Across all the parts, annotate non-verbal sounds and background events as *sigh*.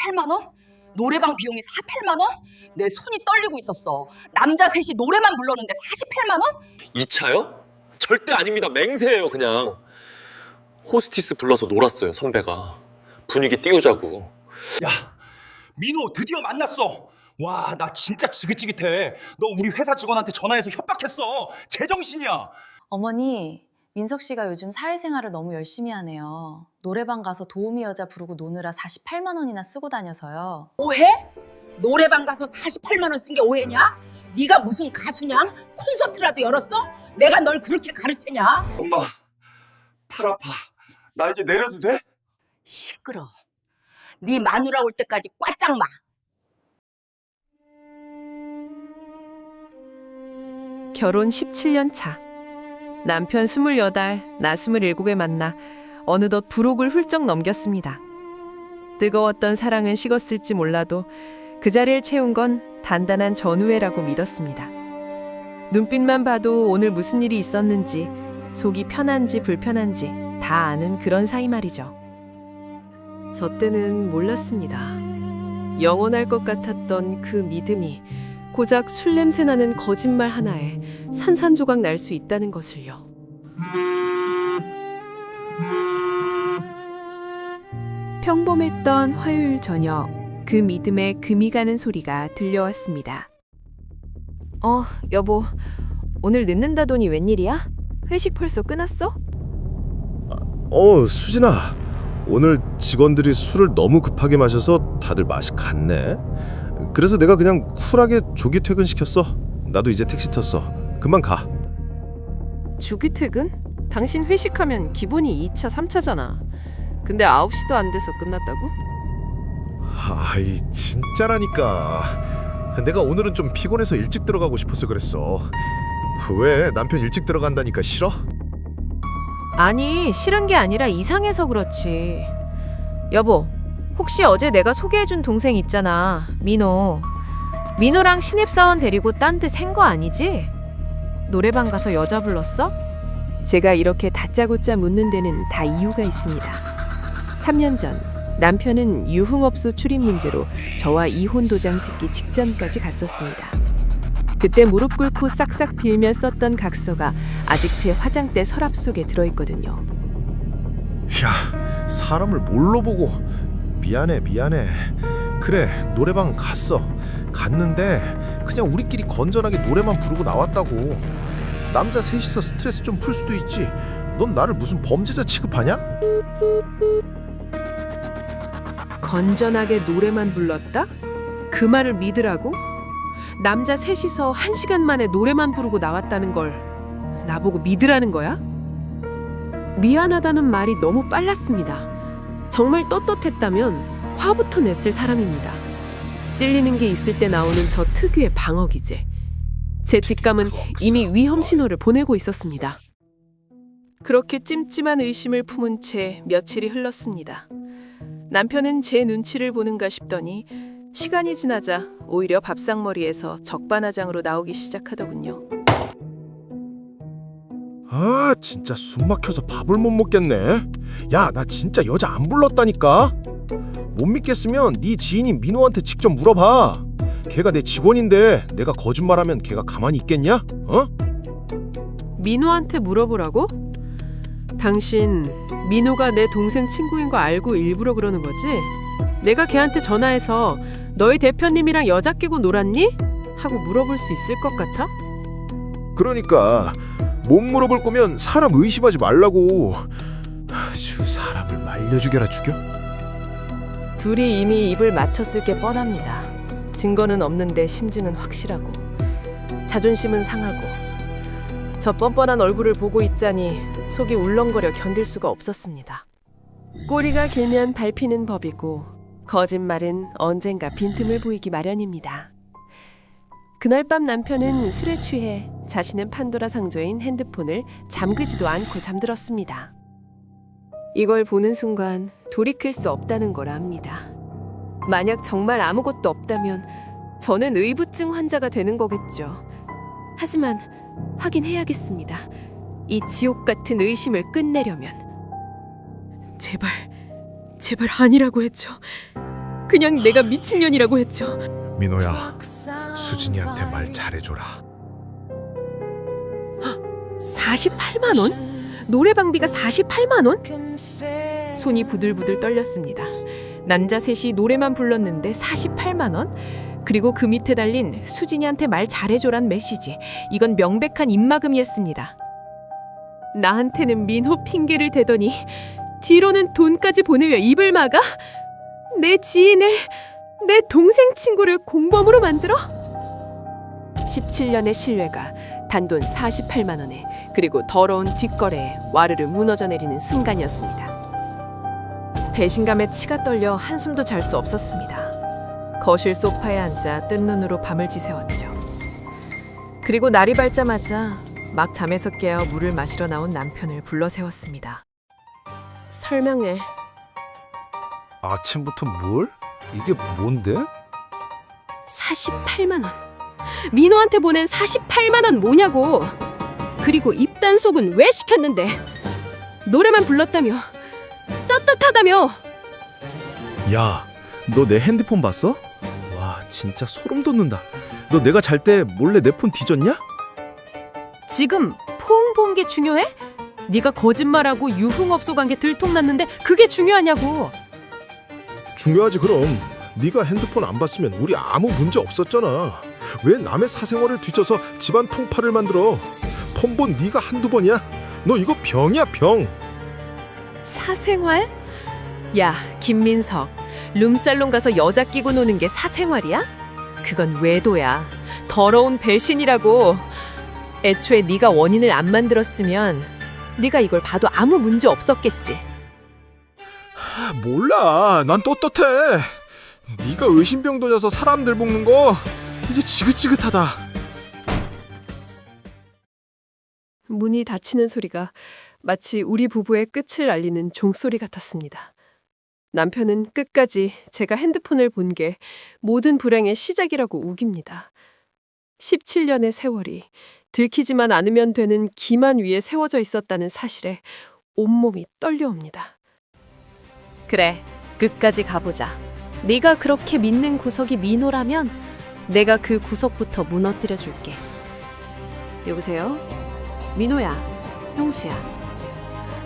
48만 원? 노래방 비용이 48만 원? 내 손이 떨리고 있었어. 남자 셋이 노래만 불렀는데 48만 원? 이 차요? 절대 아닙니다. 맹세예요, 그냥. 호스티스 불러서 놀았어요, 선배가. 분위기 띄우자고. 야, 민호 드디어 만났어. 와, 나 진짜 지긋지긋해. 너 우리 회사 직원한테 전화해서 협박했어. 제정신이야. 어머니, 민석 씨가 요즘 사회생활을 너무 열심히 하네요. 노래방 가서 도우미 여자 부르고 노느라 48만 원이나 쓰고 다녀서요. 오해? 노래방 가서 48만 원 쓴 게 오해냐? 네가 무슨 가수냐? 콘서트라도 열었어? 내가 널 그렇게 가르치냐? 엄마, 팔 아파. 나 이제 내려도 돼? 시끄러. 네 마누라 올 때까지 꽈짝 마. 결혼 17년 차. 남편 28, 나 27에 만나 어느덧 불혹을 훌쩍 넘겼습니다. 뜨거웠던 사랑은 식었을지 몰라도 그 자리를 채운 건 단단한 전우회라고 믿었습니다. 눈빛만 봐도 오늘 무슨 일이 있었는지, 속이 편한지 불편한지 다 아는 그런 사이 말이죠. 저 때는 몰랐습니다. 영원할 것 같았던 그 믿음이 고작 술 냄새 나는 거짓말 하나에 산산조각 날 수 있다는 것을요. 평범했던 화요일 저녁, 그 믿음에 금이 가는 소리가 들려왔습니다. 어, 여보, 오늘 늦는다더니 웬일이야? 회식 벌써 끝났어? 어, 수진아. 오늘 직원들이 술을 너무 급하게 마셔서 다들 맛이 갔네. 그래서 내가 그냥 쿨하게 조기 퇴근시켰어. 나도 이제 택시 탔어. 그만 가. 주기 퇴근? 당신 회식하면 기본이 2차, 3차잖아. 근데 9시도 안 돼서 끝났다고? 아이, 진짜라니까. 내가 오늘은 좀 피곤해서 일찍 들어가고 싶어서 그랬어. 왜? 남편 일찍 들어간다니까 싫어? 아니, 싫은 게 아니라 이상해서 그렇지. 여보, 혹시 어제 내가 소개해준 동생 있잖아. 민호. 민호랑 신입사원 데리고 딴데샌거 아니지? 노래방 가서 여자 불렀어? 제가 이렇게 다짜고짜 묻는 데는 다 이유가 있습니다. 3년 전 남편은 유흥업소 출입 문제로 저와 이혼 도장 찍기 직전까지 갔었습니다. 그때 무릎 꿇고 싹싹 빌며 썼던 각서가 아직 제 화장대 서랍 속에 들어있거든요. 야, 사람을 뭘로 보고 미안해, 미안해. 그래, 노래방 갔어. 갔는데 그냥 우리끼리 건전하게 노래만 부르고 나왔다고. 남자 셋이서 스트레스 좀 풀 수도 있지. 넌 나를 무슨 범죄자 취급하냐? 건전하게 노래만 불렀다? 그 말을 믿으라고? 남자 셋이서 한 시간 만에 노래만 부르고 나왔다는 걸 나보고 믿으라는 거야? 미안하다는 말이 너무 빨랐습니다. 정말 떳떳했다면 화부터 냈을 사람입니다. 찔리는 게 있을 때 나오는 저 특유의 방어 기제. 제 직감은 이미 위험 신호를 보내고 있었습니다. 그렇게 찜찜한 의심을 품은 채 며칠이 흘렀습니다. 남편은 제 눈치를 보는가 싶더니 시간이 지나자 오히려 밥상머리에서 적반하장으로 나오기 시작하더군요. 아, 진짜 숨 막혀서 밥을 못 먹겠네. 야, 나 진짜 여자 안 불렀다니까. 못 믿겠으면 네 지인인 민호한테 직접 물어봐. 걔가 내 직원인데 내가 거짓말하면 걔가 가만히 있겠냐? 어? 민호한테 물어보라고? 당신 민호가 내 동생 친구인 거 알고 일부러 그러는 거지? 내가 걔한테 전화해서 너희 대표님이랑 여자 끼고 놀았니? 하고 물어볼 수 있을 것 같아? 그러니까 못 물어볼 거면 사람 의심하지 말라고. 아주 사람을 말려 죽여라 죽여. 둘이 이미 입을 맞췄을 게 뻔합니다. 증거는 없는데 심증은 확실하고 자존심은 상하고 저 뻔뻔한 얼굴을 보고 있자니 속이 울렁거려 견딜 수가 없었습니다. 꼬리가 길면 밟히는 법이고 거짓말은 언젠가 빈틈을 보이기 마련입니다. 그날 밤 남편은 술에 취해 자신은 판도라 상자인 핸드폰을 잠그지도 않고 잠들었습니다. 이걸 보는 순간 돌이킬 수 없다는 걸 압니다. 만약 정말 아무것도 없다면 저는 의부증 환자가 되는 거겠죠. 하지만 확인해야겠습니다. 이 지옥 같은 의심을 끝내려면 제발 제발 아니라고 해줘. 그냥 내가 미친년이라고 했죠. 민호야, 수진이한테 말 잘해줘라. 48만 원? 노래방비가 48만 원? 손이 부들부들 떨렸습니다. 남자 셋이 노래만 불렀는데 48만 원? 그리고 그 밑에 달린 수진이한테 말 잘해줘란 메시지. 이건 명백한 입막음이었습니다. 나한테는 민호 핑계를 대더니 뒤로는 돈까지 보내며 입을 막아? 내 지인을, 내 동생 친구를 공범으로 만들어? 17년의 신뢰가 단돈 48만 원에 그리고 더러운 뒷거래에 와르르 무너져 내리는 순간이었습니다. 배신감에 치가 떨려 한숨도 잘 수 없었습니다. 거실 소파에 앉아 뜬 눈으로 밤을 지새웠죠. 그리고 날이 밝자마자 막 잠에서 깨어 물을 마시러 나온 남편을 불러 세웠습니다. 설명해. 아침부터 뭘? 이게 뭔데? 48만 원. 민호한테 보낸 48만 원 뭐냐고. 그리고 입단속은 왜 시켰는데? 노래만 불렀다며. 떳떳하다며. 야, 너 내 핸드폰 봤어? 와, 진짜 소름 돋는다. 너 내가 잘 때 몰래 내 폰 뒤졌냐? 지금 포옹 본 게 중요해? 네가 거짓말하고 유흥업소 간 게 들통났는데 그게 중요하냐고. 중요하지 그럼. 네가 핸드폰 안 봤으면 우리 아무 문제 없었잖아. 왜 남의 사생활을 뒤져서 집안 통파를 만들어? 폰본 네가 한두 번이야? 너 이거 병이야 병. 사생활? 야, 김민석. 룸살롱 가서 여자 끼고 노는 게 사생활이야? 그건 외도야. 더러운 배신이라고. 애초에 네가 원인을 안 만들었으면 네가 이걸 봐도 아무 문제 없었겠지. 아, 몰라. 난 떳떳해. 네가 의심병 도져서 사람들 볶는 거 이제 지긋지긋하다. 문이 닫히는 소리가 마치 우리 부부의 끝을 알리는 종소리 같았습니다. 남편은 끝까지 제가 핸드폰을 본 게 모든 불행의 시작이라고 우깁니다. 17년의 세월이 들키지만 않으면 되는 기만 위에 세워져 있었다는 사실에 온몸이 떨려옵니다. 그래, 끝까지 가보자. 네가 그렇게 믿는 구석이 민호라면 내가 그 구석부터 무너뜨려 줄게. 여보세요? 민호야, 형수야.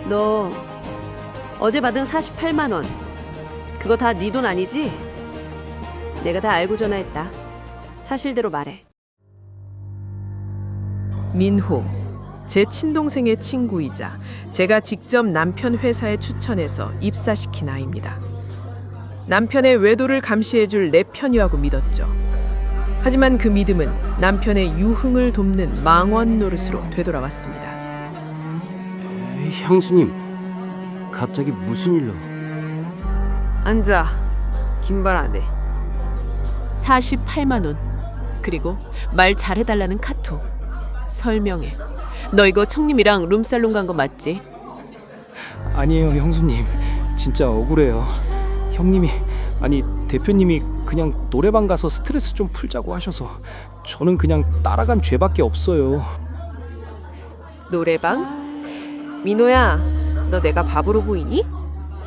너 어제 받은 48만 원. 그거 다 네 돈 아니지? 내가 다 알고 전화했다. 사실대로 말해. 민호. 제 친동생의 친구이자 제가 직접 남편 회사에 추천해서 입사시킨 아이입니다. 남편의 외도를 감시해줄 내 편이라고 믿었죠. 하지만 그 믿음은 남편의 유흥을 돕는 망원 노릇으로 되돌아왔습니다. 형수님, 갑자기 무슨 일로? 앉아. 긴말 안 해. 48만 원. 그리고 말 잘해달라는 카톡. 설명해. 너 이거 청님이랑 룸살롱 간 거 맞지? 아니에요, 형수님. 진짜 억울해요. 형님이 아니 대표님이 그냥 노래방 가서 스트레스 좀 풀자고 하셔서 저는 그냥 따라간 죄밖에 없어요. 노래방? 민호야, 너 내가 바보로 보이니?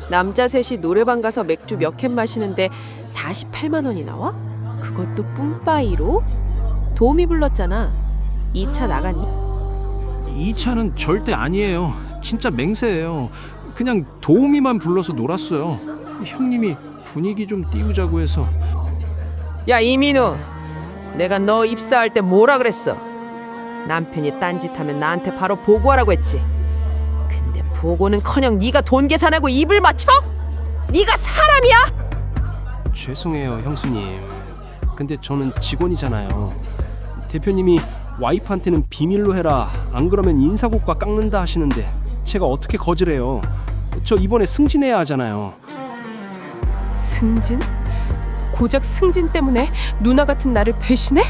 남자 셋이 노래방 가서 맥주 몇 캔 마시는데 48만 원이 나와? 그것도 뿜빠이로? 도우미 불렀잖아. 2차 나갔니? 이 차는 절대 아니에요. 진짜 맹세예요. 그냥 도우미만 불러서 놀았어요. 형님이 분위기 좀 띄우자고 해서 야 이민우 내가 너 입사할 때 뭐라 그랬어 남편이 딴짓하면 나한테 바로 보고하라고 했지 근데 보고는커녕 네가 돈 계산하고 입을 맞춰? 네가 사람이야? 죄송해요, 형수님. 근데 저는 직원이잖아요. 대표님이 와이프한테는 비밀로 해라. 안 그러면 인사고과 깎는다 하시는데 제가 어떻게 거절해요? 저 이번에 승진해야 하잖아요. 승진? 고작 승진 때문에 누나 같은 나를 배신해?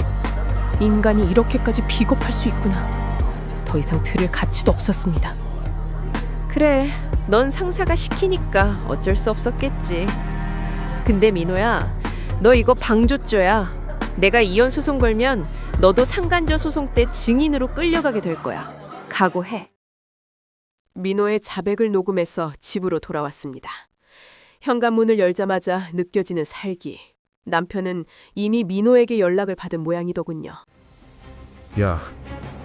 인간이 이렇게까지 비겁할 수 있구나. 더 이상 들을 가치도 없었습니다. 그래 넌 상사가 시키니까 어쩔 수 없었겠지. 근데 민호야 너 이거 방조죄야. 내가 이혼 소송 걸면 너도 상간저 소송 때 증인으로 끌려가게 될 거야. 각오해. 민호의 자백을 녹음해서 집으로 돌아왔습니다 현관문을 열자마자 느껴지는 살기. 남편은 이미 민호에게 연락을 받은 모양이더군요. 야,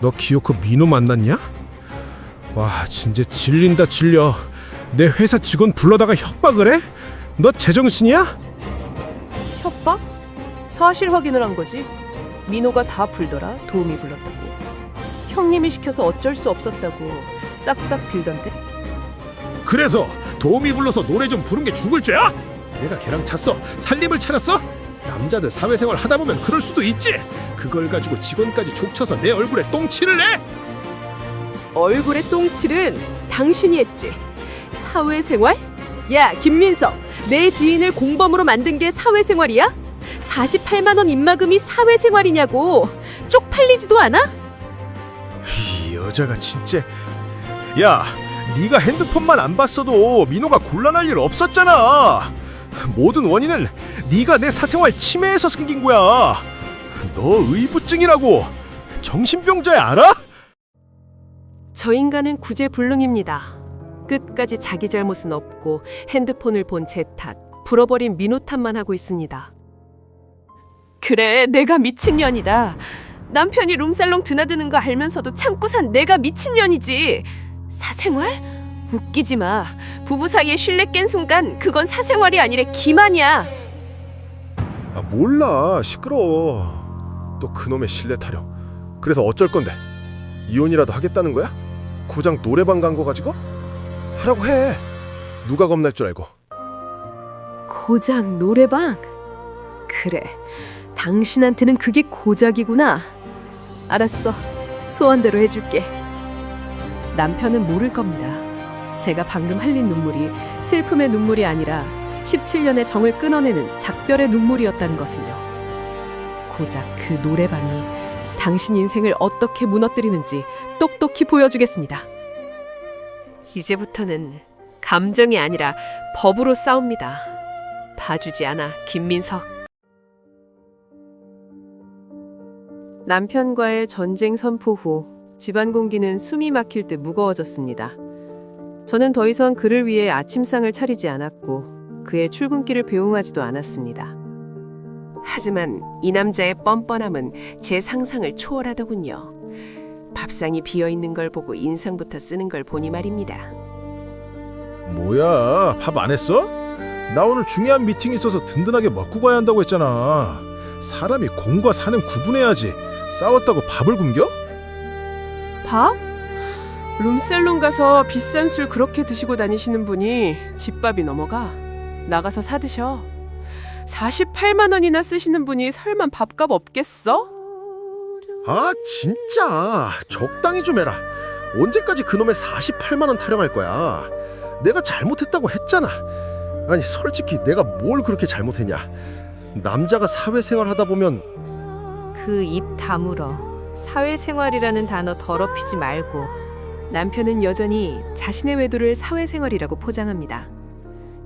너 기어코 민호 만났냐? 와, 진짜 질린다 질려. 내 회사 직원 불러다가 협박을 해? 너 제정신이야? 협박? 사실 확인을 한 거지. 민호가 다 불더라. 도움이 불렀다고. 형님이 시켜서 어쩔 수 없었다고 싹싹 빌던데. 그래서 도움이 불러서 노래 좀 부른 게 죽을 죄야? 내가 걔랑 잤어. 살림을 차렸어? 남자들 사회생활 하다 보면 그럴 수도 있지. 그걸 가지고 직원까지 족쳐서 내 얼굴에 똥칠을 내? 얼굴에 똥칠은 당신이 했지. 사회생활? 야, 김민석. 내 지인을 공범으로 만든 게 사회생활이야? 48만 원 입마금이 사회생활이냐고. 쪽팔리지도 않아? 이 여자가 진짜 야 네가 핸드폰만 안 봤어도 민호가 곤란할 일 없었잖아 모든 원인은 네가 내 사생활 침해해서 생긴 거야 너 의부증이라고 정신병자야 알아? 저 인간은 구제불능입니다. 끝까지 자기 잘못은 없고 핸드폰을 본 제 탓, 불어버린 민호 탓만 하고 있습니다. 그래, 내가 미친년이다. 남편이 룸살롱 드나드는 거 알면서도 참고 산 내가 미친년이지. 사생활? 웃기지 마. 부부 사이에 신뢰 깬 순간 그건 사생활이 아니라 기만이야. 아 몰라 시끄러워 또 그놈의 신뢰 타령 그래서 어쩔 건데 이혼이라도 하겠다는 거야? 고장 노래방 간 거 가지고? 하라고 해 누가 겁날 줄 알고 고작 노래방? 그래, 당신한테는 그게 고작이구나. 알았어, 소원대로 해줄게. 남편은 모를 겁니다. 제가 방금 흘린 눈물이 슬픔의 눈물이 아니라 17년의 정을 끊어내는 작별의 눈물이었다는 것을요. 고작 그 노래방이 당신 인생을 어떻게 무너뜨리는지 똑똑히 보여주겠습니다. 이제부터는 감정이 아니라 법으로 싸웁니다. 봐주지 않아, 김민석. 남편과의 전쟁 선포 후 집안 공기는 숨이 막힐 듯 무거워졌습니다. 저는 더 이상 그를 위해 아침상을 차리지 않았고 그의 출근길을 배웅하지도 않았습니다. 하지만 이 남자의 뻔뻔함은 제 상상을 초월하더군요. 밥상이 비어 있는 걸 보고 인상부터 쓰는 걸 보니 말입니다. 뭐야 밥 안 했어? 나 오늘 중요한 미팅이 있어서 든든하게 먹고 가야 한다고 했잖아 사람이 공과 사는 구분해야지 싸웠다고 밥을 굶겨? 밥? 룸살롱 가서 비싼 술 그렇게 드시고 다니시는 분이 집밥이 넘어가 나가서 사 드셔. 48만 원이나 쓰시는 분이 설마 밥값 없겠어? 아 진짜 적당히 좀 해라 언제까지 그놈의 48만 원 타령할 거야 내가 잘못했다고 했잖아 아니 솔직히 내가 뭘 그렇게 잘못했냐 남자가 사회생활 하다 보면 그 입 다물어. 사회생활이라는 단어 더럽히지 말고. 남편은 여전히 자신의 외도를 사회생활이라고 포장합니다.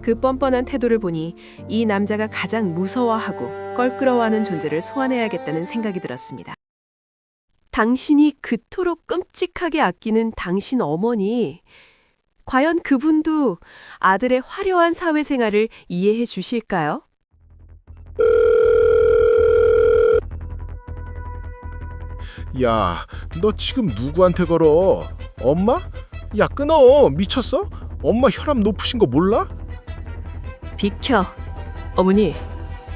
그 뻔뻔한 태도를 보니 이 남자가 가장 무서워하고 껄끄러워하는 존재를 소환해야겠다는 생각이 들었습니다. 당신이 그토록 끔찍하게 아끼는 당신 어머니. 과연 그분도 아들의 화려한 사회생활을 이해해 주실까요? 야 너 지금 누구한테 걸어 엄마? 야 끊어 미쳤어? 엄마 혈압 높으신 거 몰라? 비켜. 어머니,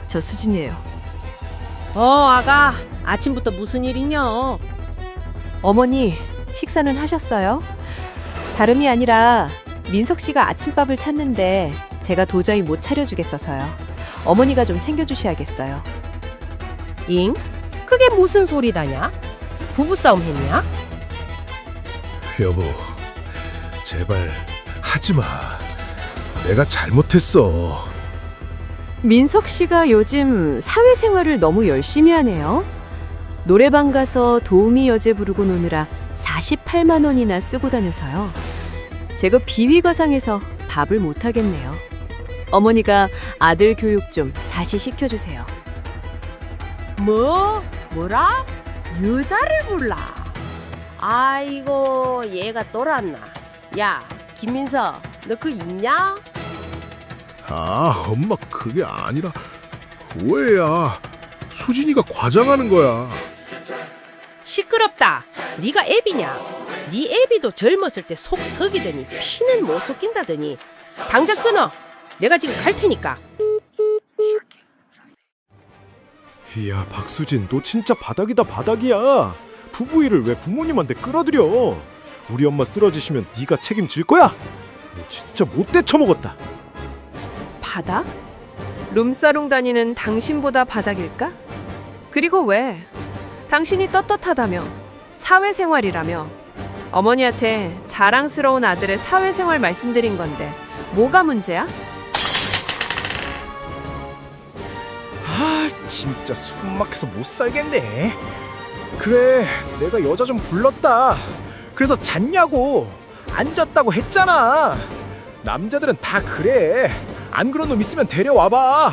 저 수진이에요. 어, 아가. 아침부터 무슨 일이냐? 어머니, 식사는 하셨어요? 다름이 아니라 민석 씨가 아침밥을 찾는데 제가 도저히 못 차려주겠어서요. 어머니가 좀 챙겨주셔야겠어요. 잉? 그게 무슨 소리다냐? 부부싸움 했냐? 여보 제발 하지 마 내가 잘못했어 민석 씨가 요즘 사회생활을 너무 열심히 하네요. 노래방 가서 도우미 여제 부르고 노느라 48만 원이나 쓰고 다녀서요. 제가 비위가상해서 밥을 못 하겠네요. 어머니가 아들 교육 좀 다시 시켜주세요. 뭐? 뭐라? 여자를 불라? 아이고, 얘가 또랐나? 야, 김민서, 너 그 있냐? 아 엄마 그게 아니라 오해야 수진이가 과장하는 거야 시끄럽다. 네가 애비냐? 네 애비도 젊었을 때 속 썩이더니 피는 못 쏟긴다더니 당장 끊어. 내가 지금 갈 테니까. 이야 박수진 너 진짜 바닥이다 바닥이야 부부 일을 왜 부모님한테 끌어들여 우리 엄마 쓰러지시면 네가 책임질 거야 너 진짜 못돼 처먹었다 바닥? 룸사롱 다니는 당신보다 바닥일까? 그리고 왜? 당신이 떳떳하다며 사회생활이라며 어머니한테 자랑스러운 아들의 사회생활 말씀드린 건데 뭐가 문제야? 아 진짜 숨 막혀서 못 살겠네 그래 내가 여자 좀 불렀다 그래서 잤냐고 안 잤다고 했잖아 남자들은 다 그래 안 그런 놈 있으면 데려와봐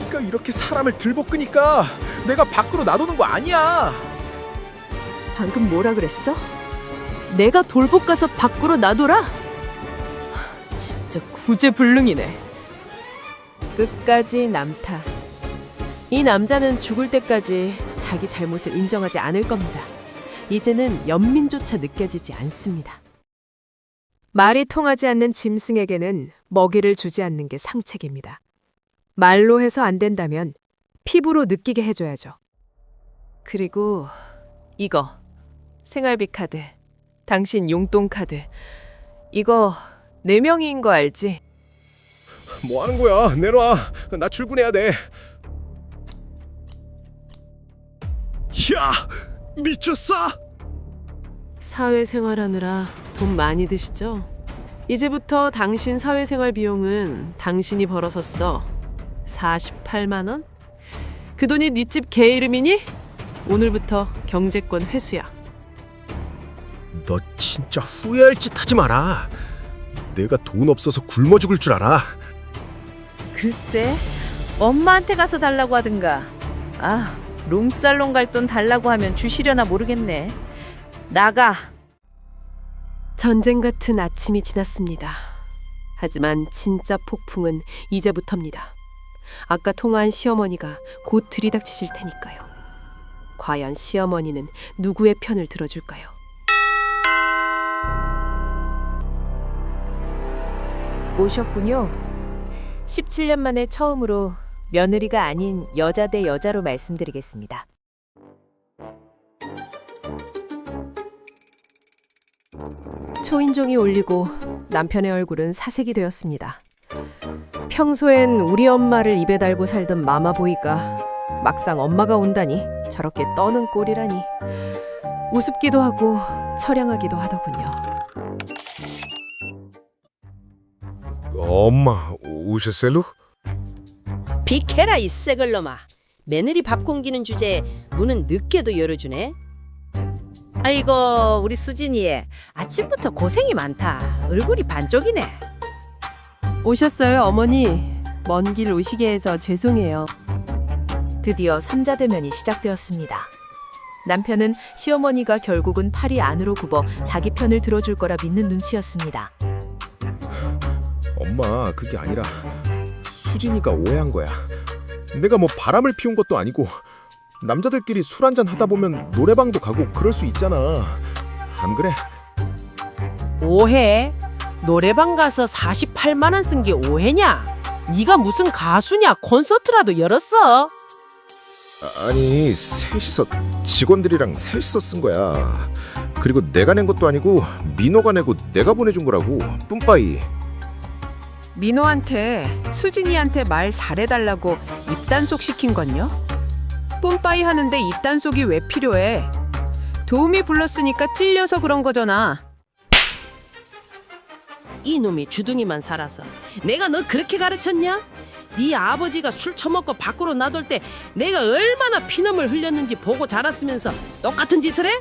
네가 이렇게 사람을 들볶으니까 내가 밖으로 놔두는 거 아니야 방금 뭐라 그랬어? 내가 돌복 가서 밖으로 놔둬라? 진짜 구제불능이네. 끝까지 남타. 이 남자는 죽을 때까지 자기 잘못을 인정하지 않을 겁니다. 이제는 연민조차 느껴지지 않습니다. 말이 통하지 않는 짐승에게는 먹이를 주지 않는 게 상책입니다. 말로 해서 안 된다면 피부로 느끼게 해줘야죠. 그리고 이거 생활비 카드, 당신 용돈 카드. 이거 네 명이인 거 알지? 뭐 하는 거야 내놔 나 출근해야 돼 야 미쳤어 사회생활하느라 돈 많이 드시죠? 이제부터 당신 사회생활 비용은 당신이 벌어서 써. 48만 원? 그 돈이 네 집 개 이름이니? 오늘부터 경제권 회수야. 너 진짜 후회할 짓 하지 마라. 내가 돈 없어서 굶어 죽을 줄 알아. 글쎄, 엄마한테 가서 달라고 하든가. 아, 룸살롱 갈 돈 달라고 하면 주시려나 모르겠네. 나가. 전쟁 같은 아침이 지났습니다. 하지만 진짜 폭풍은 이제부터입니다. 아까 통화한 시어머니가 곧 들이닥치실 테니까요. 과연 시어머니는 누구의 편을 들어줄까요? 오셨군요. 17년 만에 처음으로 며느리가 아닌 여자 대 여자로 말씀드리겠습니다. 초인종이 울리고 남편의 얼굴은 사색이 되었습니다. 평소엔 우리 엄마를 입에 달고 살던 마마보이가 막상 엄마가 온다니 저렇게 떠는 꼴이라니 우습기도 하고 처량하기도 하더군요. 엄마 오셨어요? 비케라 이 새걸 놈아. 며느리 밥 공기는 주제에 문은 늦게도 열어주네. 아이고 우리 수진이 아침부터 고생이 많다. 얼굴이 반쪽이네. 오셨어요, 어머니. 먼 길 오시게 해서 죄송해요. 드디어 삼자 대면이 시작되었습니다. 남편은 시어머니가 결국은 팔이 안으로 굽어 자기 편을 들어줄 거라 믿는 눈치였습니다. 엄마 그게 아니라 수진이가 오해한 거야. 내가 뭐 바람을 피운 것도 아니고 남자들끼리 술 한잔 하다 보면 노래방도 가고 그럴 수 있잖아. 안 그래? 오해? 노래방 가서 48만 원 쓴 게 오해냐? 네가 무슨 가수냐? 콘서트라도 열었어? 아, 아니 셋이서 직원들이랑 셋이서 쓴 거야. 그리고 내가 낸 것도 아니고 민호가 내고 내가 보내준 거라고 뿜빠이. 민호한테 수진이한테 말 잘해달라고 입단속 시킨 건요? 뿜빠이 하는데 입단속이 왜 필요해? 도움이 불렀으니까 찔려서 그런 거잖아. 이놈이 주둥이만 살아서 내가 너 그렇게 가르쳤냐? 네 아버지가 술 처먹고 밖으로 놔둘 때 내가 얼마나 피눈을 흘렸는지 보고 자랐으면서 똑같은 짓을 해?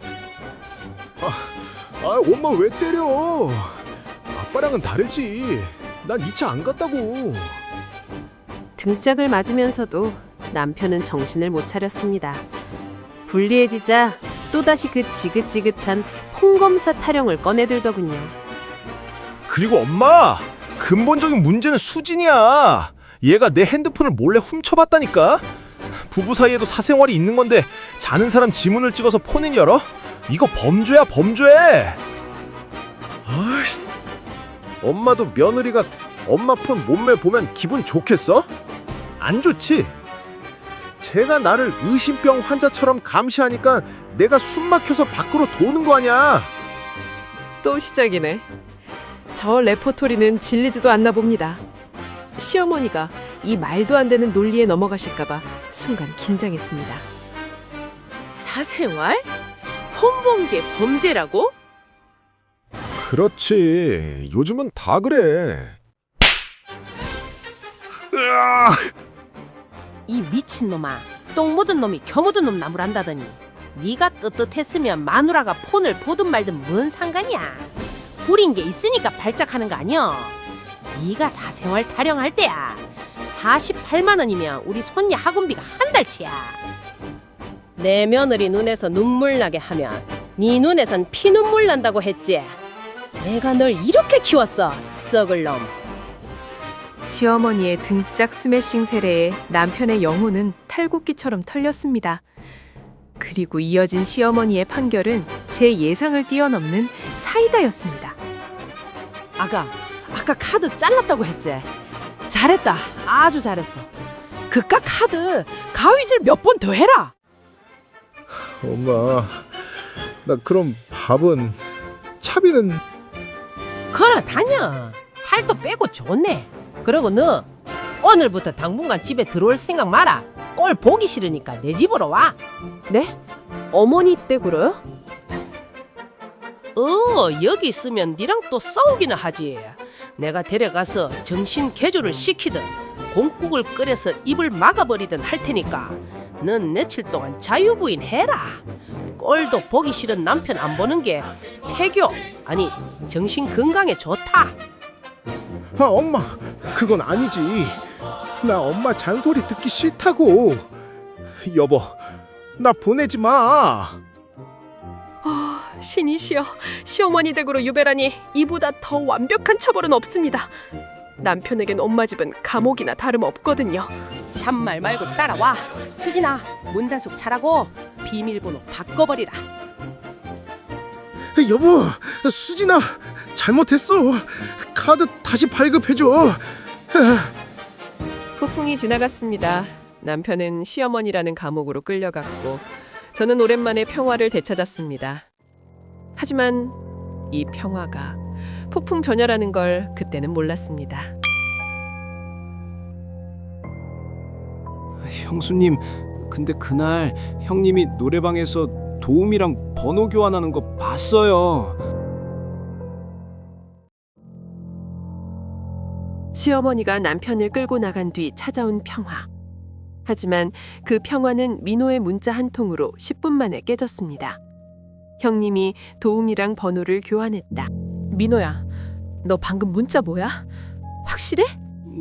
아 엄마 왜 때려? 아빠랑은 다르지. 난 2차 안 갔다고. 등짝을 맞으면서도 남편은 정신을 못 차렸습니다. 불리해지자 또다시 그 지긋지긋한 폰검사 타령을 꺼내들더군요. 그리고 엄마 근본적인 문제는 수진이야. 얘가 내 핸드폰을 몰래 훔쳐봤다니까. 부부 사이에도 사생활이 있는 건데 자는 사람 지문을 찍어서 폰을 열어? 이거 범죄야 범죄. 아이씨. 엄마도 며느리가 엄마 폰 몸매 보면 기분 좋겠어? 안 좋지. 제가 나를 의심병 환자처럼 감시하니까 내가 숨 막혀서 밖으로 도는 거 아니야. 또 시작이네. 저 레포토리는 질리지도 않나 봅니다. 시어머니가 이 말도 안 되는 논리에 넘어가실까봐 순간 긴장했습니다. 사생활? 폰본게 범죄라고? 그렇지. 요즘은 다 그래. 이 미친놈아. 똥 묻은 놈이 겨 묻은 놈 나무란다더니 네가 떳떳했으면 마누라가 폰을 보든 말든 뭔 상관이야? 구린 게 있으니까 발작하는 거 아니여? 네가 사생활 타령할 때야 48만 원이면 우리 손녀 학원비가 한 달치야. 내 며느리 눈에서 눈물 나게 하면 네 눈에선 피눈물 난다고 했지 내가 널 이렇게 키웠어 썩을 놈 시어머니의 등짝 스매싱 세례에 남편의 영혼은 탈곡기처럼 털렸습니다. 그리고 이어진 시어머니의 판결은 제 예상을 뛰어넘는 사이다였습니다. 아가, 아까 카드 잘랐다고 했지? 잘했다. 아주 잘했어. 그깟 카드 가위질 몇 번 더 해라. 엄마, 나 그럼 밥은 차비는 걸어 다녀. 살도 빼고 좋네. 그리고 너 오늘부터 당분간 집에 들어올 생각 마라. 꼴 보기 싫으니까 내 집으로 와. 네? 어머니 댁으로요? 어, 여기 있으면 니랑 또 싸우기는 하지. 내가 데려가서 정신 개조를 시키든 공국을 끓여서 입을 막아버리든 할 테니까 넌 며칠 동안 자유부인 해라. 꼴도 보기 싫은 남편 안 보는 게 태교 아니 정신 건강에 좋다. 아 엄마, 그건 아니지. 나 엄마 잔소리 듣기 싫다고. 여보, 나 보내지 마. 신이시여, 시어머니 댁으로 유배라니 이보다 더 완벽한 처벌은 없습니다. 남편에겐 엄마 집은 감옥이나 다름없거든요. 잔말 말고 따라와. 수진아, 문단속 차라고 비밀번호 바꿔버리라. 여보, 수진아, 잘못했어. 카드 다시 발급해줘. 폭풍이 지나갔습니다. 남편은 시어머니라는 감옥으로 끌려갔고 저는 오랜만에 평화를 되찾았습니다. 하지만 이 평화가 폭풍 전야라는 걸 그때는 몰랐습니다. 형수님, 근데 그날 형님이 노래방에서 도움이랑 번호 교환하는 거 봤어요. 시어머니가 남편을 끌고 나간 뒤 찾아온 평화. 하지만 그 평화는 민호의 문자 한 통으로 10분 만에 깨졌습니다. 형님이 도움이랑 번호를 교환했다. 민호야, 너 방금 문자 뭐야? 확실해?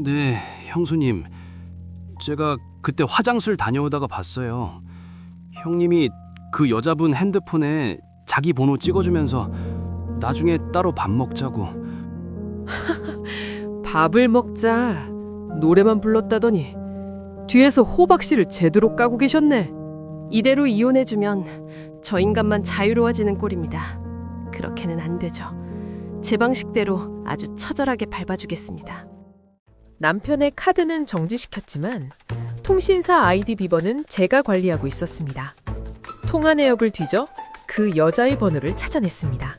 네, 형수님. 제가 그때 화장실 다녀오다가 봤어요. 형님이 그 여자분 핸드폰에 자기 번호 찍어주면서 나중에 따로 밥 먹자고. *laughs* 밥을 먹자. 노래만 불렀다더니 뒤에서 호박씨를 제대로 까고 계셨네. 이대로 이혼해주면 저 인간만 자유로워지는 꼴입니다. 그렇게는 안 되죠. 제 방식대로 아주 처절하게 밟아주겠습니다. 남편의 카드는 정지시켰지만 통신사 아이디 비번은 제가 관리하고 있었습니다. 통화 내역을 뒤져 그 여자의 번호를 찾아냈습니다.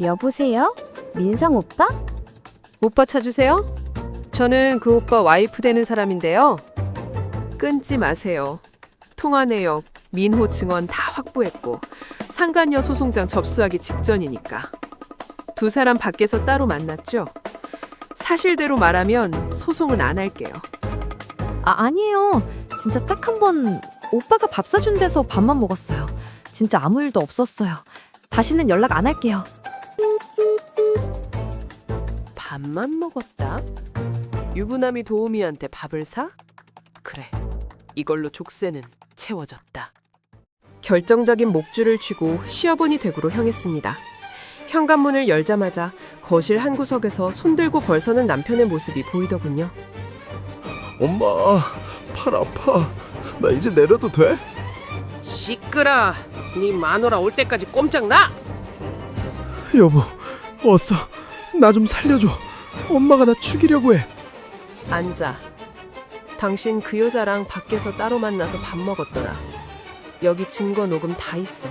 여보세요? 민성 오빠? 오빠 찾으세요? 저는 그 오빠 와이프 되는 사람인데요. 끊지 마세요. 통화 내역, 민호 증언 다 확보했고 상간녀 소송장 접수하기 직전이니까. 두 사람 밖에서 따로 만났죠? 사실대로 말하면 소송은 안 할게요. 아, 아니에요. 진짜 딱 한 번 오빠가 밥 사준 데서 밥만 먹었어요. 진짜 아무 일도 없었어요. 다시는 연락 안 할게요. 밥만 먹었다? 유부남이 도우미한테 밥을 사? 그래, 이걸로 족쇄는 채워졌다. 결정적인 목줄을 쥐고 시어머니 댁으로 향했습니다. 현관문을 열자마자 거실 한 구석에서 손들고 벌서는 남편의 모습이 보이더군요. 엄마 팔 아파 나 이제 내려도 돼? 시끄러. 네 마누라 올 때까지 꼼짝 나. 여보 어서 나 좀 살려줘 엄마가 나 죽이려고 해 앉아. 당신 그 여자랑 밖에서 따로 만나서 밥 먹었더라. 여기 증거 녹음 다 있어.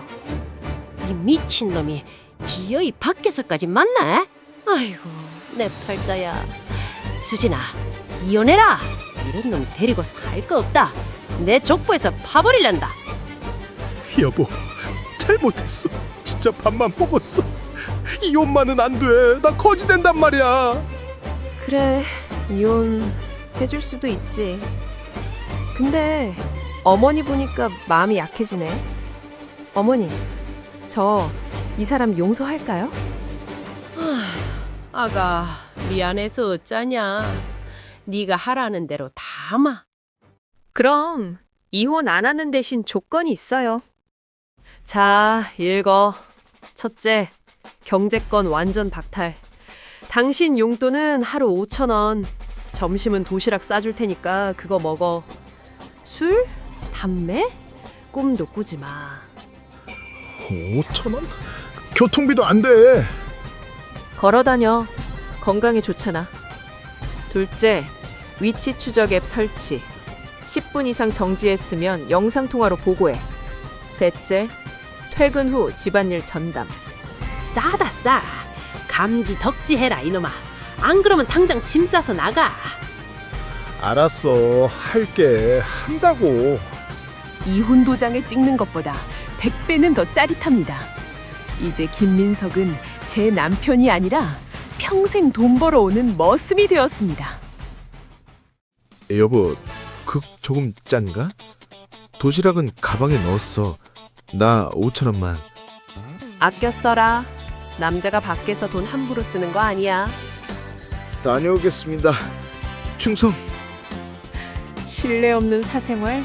이 미친 놈이 기어이 밖에서까지 만나? 아이고 내 팔자야. 수진아 이혼해라. 이런 놈 데리고 살 거 없다. 내 족보에서 파버릴란다. 여보 잘못했어 진짜 밥만 먹었어 이혼만은 안돼나 거지 된단 말이야 그래, 이혼 해줄 수도 있지. 근데 어머니 보니까 마음이 약해지네. 어머니, 저 이 사람 용서할까요? 아가 미안해서 어쩌냐. 네가 하라는 대로 다 마. 그럼 이혼 안 하는 대신 조건이 있어요. 자, 읽어. 첫째, 경제권 완전 박탈. 당신 용돈은 하루 5천 원. 점심은 도시락 싸줄 테니까 그거 먹어. 술? 담배? 꿈도 꾸지 마. 5천 원? 교통비도 안 돼 걸어 다녀. 건강에 좋잖아. 둘째, 위치 추적 앱 설치. 10분 이상 정지했으면 영상 통화로 보고해. 셋째, 퇴근 후 집안일 전담. 싸다 싸. 감지 덕지해라 이놈아. 안 그러면 당장 짐 싸서 나가. 알았어 할게 한다고 이혼 도장을 찍는 것보다 100배는 더 짜릿합니다. 이제 김민석은 제 남편이 아니라 평생 돈 벌어오는 머슴이 되었습니다. 여보 극 조금 짠가? 도시락은 가방에 넣었어 나 5천 원만 아껴 써라. 남자가 밖에서 돈 함부로 쓰는 거 아니야. 다녀오겠습니다 충성 신뢰 없는 사생활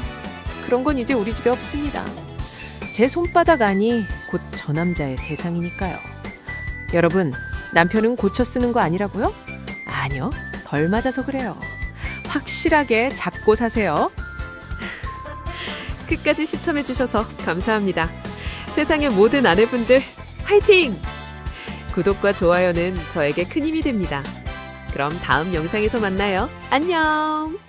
그런 건 이제 우리 집에 없습니다. 제 손바닥 안이 곧저 남자의 세상이니까요. 여러분 남편은 고쳐 쓰는 거 아니라고요? 아니요 덜 맞아서 그래요. 확실하게 잡고 사세요. *laughs* 끝까지 시청해 주셔서 감사합니다. 세상의 모든 아내분들 화이팅! 구독과 좋아요는 저에게 큰 힘이 됩니다. 그럼 다음 영상에서 만나요. 안녕!